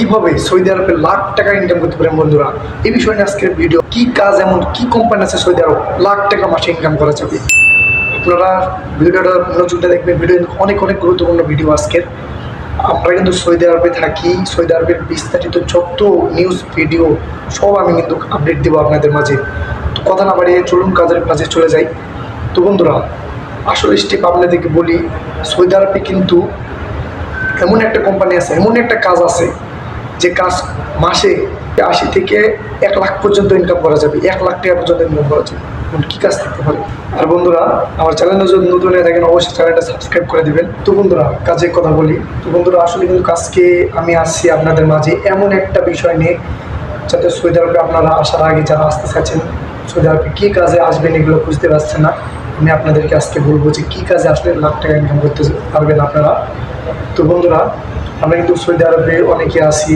কীভাবে সৌদি আরবে লাখ টাকা ইনকাম করতে পারেন বন্ধুরা? এই বিষয়ে নিয়ে আজকের ভিডিও কি কাজ এমন, কি কোম্পানি আছে সৌদি আরব, লাখ টাকা মাসে ইনকাম করা যাবে? আপনারা ভিডিওটা, মনোযোগটা দেখবেন। ভিডিও অনেক অনেক গুরুত্বপূর্ণ ভিডিও আজকের। আমরা কিন্তু সৌদি আরবে থাকি। সৌদি আরবের বিস্তারিত যত নিউজ ভিডিও সব আমি কিন্তু আপডেট দেবো আপনাদের মাঝে। তো কথা না বাড়িয়ে চলুন, কাজের কাজে চলে যাই। তো বন্ধুরা, আসলে স্টেপ আপনাদেরকে বলি, সৌদি আরবে কিন্তু এমন একটা কোম্পানি আছে, এমন একটা কাজ আছে যে কাজ মাসে আশি থেকে এক লাখ পর্যন্ত ইনকাম করা যাবে, এক লাখ টাকা পর্যন্ত ইনকাম করা যাবে। এখন কী কাজ থাকতে পারে? আর বন্ধুরা, আমার চ্যানেলে যদি নতুন হয়ে থাকেন, অবশ্যই চ্যানেলটা সাবস্ক্রাইব করে দেবেন। তো বন্ধুরা কাজের কথা বলি। তো বন্ধুরা, আসলে কিন্তু কাজকে আমি আসছি আপনাদের মাঝে এমন একটা বিষয় নিয়ে। যাতে সৌদি আরবে আপনারা আসার আগে যারা আসতে চাচ্ছেন, সৌদি আরবে কী কাজে আসবেন এগুলো বুঝতে পারছেন না। আমি আপনাদেরকে আজকে বলব যে কী কাজে আসলে লাখ টাকা ইনকাম করতে পারবেন আপনারা। তো বন্ধুরা আমরা কিন্তু সৌদি আরবে অনেকে আসি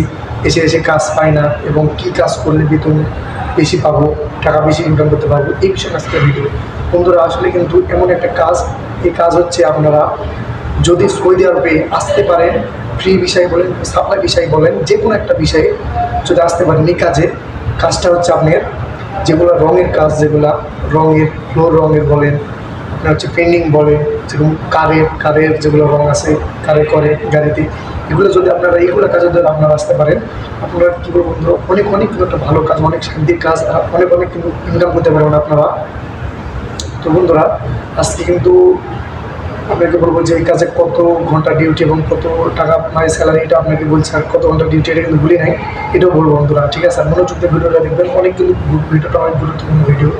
এসে এসে কাজ পাই না এবং কি কাজ করলে বেতন বেশি পাবো, টাকা বেশি ইনকাম করতে পারব, এই বিষয়ে আজকে ভিডিও বন্ধুরা, আসলে কিন্তু এমন একটা কাজ, এই কাজ হচ্ছে আপনারা যদি সৌদি আরবে আসতে পারেন ফ্রি বিষয় বলেন সাপ্লাই বিষয় বলেন যে কোনো একটা বিষয়ে যদি আসতে পারেন, এই কাজে, কাজটা হচ্ছে আপনার যেগুলো রঙের কাজ, যেগুলো রঙের ফ্লোর রঙের বলেন, আপনার হচ্ছে পেন্টিং বলেন, যেরকম কারের কারের যেগুলো রঙ আছে কারে করে গাড়িতে এগুলো যদি আপনারা এইগুলো কাজে যদি আপনারা আসতে পারেন, আপনারা কী বলব বন্ধুরা অনেক অনেক কিন্তু একটা ভালো কাজ, অনেক শান্তির কাজ অনেক অনেক কিন্তু ইনকাম করতে পারবেন আপনারা। তো বন্ধুরা, আজকে কিন্তু আপনাকে বলব যে এই কাজে কত ঘণ্টা ডিউটি এবং কত টাকা মাই স্যালারি এটা আপনাকে বলছি, আর কত ঘণ্টা ডিউটি এটা কিন্তু ভুলি নাই, এটাও বলব বন্ধুরা, ঠিক আছে? মনোযোগ দিয়ে ভিডিওটা দেখবেন, অনেক কিন্তু ভিডিওটা অনেক গুরুত্বপূর্ণ ভিডিও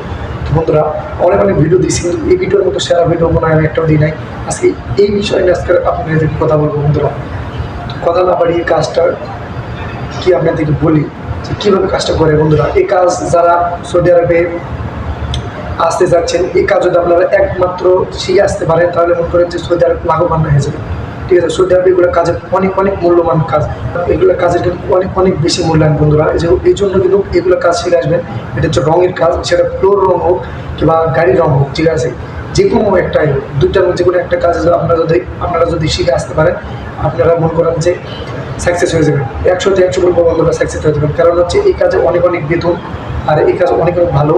তো বন্ধুরা, অনেক অনেক ভিডিও দিচ্ছি কিন্তু এই ভিডিওর মতো সেরা ভিডিও মনে হয় আমি একটাও দিই নাই। আজকে এই বিষয়ে আজকে আপনাদের কথা বলব বন্ধুরা। কথা না বাড়িয়ে কাজটা কি আপনাদেরকে বলি? যে কীভাবে কাজটা করে বন্ধুরা? এই কাজ যারা সৌদি আরবে আসতে যাচ্ছেন, এই কাজ যদি আপনারা একমাত্র শিখে আসতে পারেন, তাহলে মনে করেন যে সৌদি আরব লাভবান হয়ে যাবে। ঠিক আছে? সৌদি আরবে এগুলো কাজের অনেক অনেক মূল্যবান কাজ। এগুলো কাজের কিন্তু অনেক অনেক বেশি মূল্যায়ন বন্ধুরা। এই জন্য কিন্তু এগুলো কাজ শিখে আসবেন। এটা হচ্ছে রঙের কাজ, সেটা ফ্লোর রঙ হোক কিংবা গাড়ির রঙ হোক, ঠিক আছে? যে কোনো দুটার দুইটার মধ্যে কোনো একটা কাজ আপনারা যদি আপনারা যদি শিখে আসতে পারেন, আপনারা মনে করেন যে সাকসেস হয়ে যাবেন। একশোতে একশো বলব বন্ধুরা সাকসেস হয়ে যাবেন। কারণ হচ্ছে এই কাজে অনেক অনেক বেতন, আর এই কাজ অনেক অনেক ভালো।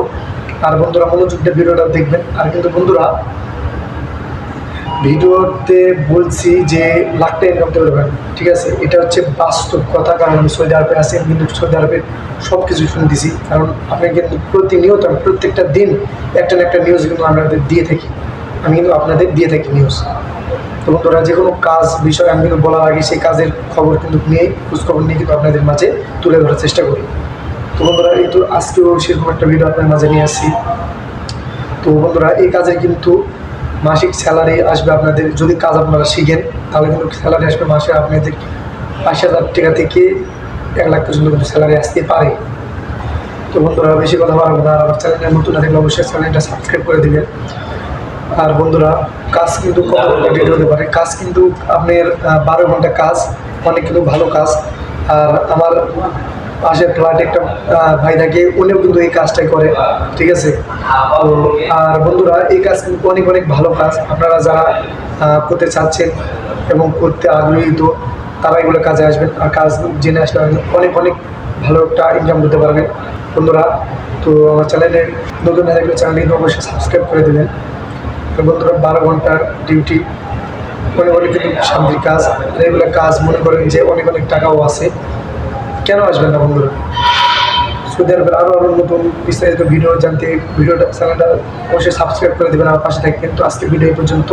আর বন্ধুরা মনোযোগ দিয়ে ভিডিওটা দেখবেন। আর কিন্তু বন্ধুরা ভিডিওতে বলছি যে লাখটা ইনকাম করতে পারবেন ঠিক আছে? এটা হচ্ছে বাস্তব কথা, কারণ আমি সৌদি আরবে আমি কিন্তু সৌদি আরবের সব কিছু শুনে দিছি, কারণ আপনি কিন্তু প্রতিনিয়ত প্রত্যেকটা দিন একটা না একটা নিউজ কিন্তু আপনাদের দিয়ে থাকি। আমি কিন্তু আপনাদের দিয়ে থাকি নিউজ তো বন্ধুরা, যে কোনো কাজ বিষয়ে আমি কিন্তু বলার আগে সেই কাজের খবর কিন্তু নিয়ে, খোঁজখবর নিয়ে কিন্তু আপনাদের মাঝে তুলে ধরার চেষ্টা করি। তো বন্ধুরা, এই তো আজকেও সেরকম একটা ভিডিও আপনার মাঝে নিয়ে আসছি। তো বন্ধুরা, এই কাজে কিন্তু মাসিক স্যালারি আসবে আপনাদের, যদি কাজ আপনারা শিখেন, তাহলে কিন্তু স্যালারি আসবে মাসে আপনাদের পাঁচ হাজার টাকা থেকে এক লাখ পর্যন্ত কিন্তু স্যালারি আসতে পারে। তো বন্ধুরা, বেশি কথা বলব না আমার চ্যানেলে নতুন থাকলে অবশ্যই চ্যানেলটা সাবস্ক্রাইব করে দিবেন। আর বন্ধুরা, কাজ কিন্তু কত হতে পারে। কাজ কিন্তু আপনার বারো ঘণ্টা কাজ, অনেক কিন্তু ভালো কাজ। আর আমার পাশের ফ্ল্যাটে একটা ভাই থাকে, উনিও কিন্তু এই কাজটাই করে, ঠিক আছে? তো, আর বন্ধুরা, এই কাজ কিন্তু অনেক অনেক ভালো কাজ। আপনারা যারা করতে চাচ্ছেন এবং করতে আগ্রহী তো তারা এগুলো কাজে আসবেন। আর কাজ জেনে আসলে অনেক অনেক ভালো একটা ইনকাম করতে পারবেন। বন্ধুরা, তো আমার চ্যানেলে নতুন হয়ে থাকলে চ্যানেলটি অবশ্যই সাবস্ক্রাইব করে দেবেন। বন্ধুরা, বারো ঘণ্টার ডিউটি অনেক অনেক কিন্তু শান্তির কাজ। এগুলো কাজ মনে করেন যে অনেক অনেক টাকাও আছে। কেন আসবেন না বন্ধুরা? সৌদি আরবের আরও আরও নতুন বিস্তারিত ভিডিও জানতে ভিডিওটা চ্যানেলটা অবশ্যই সাবস্ক্রাইব করে দেবেন আমার পাশে থাকবেন। তো আজকে ভিডিও এই পর্যন্ত।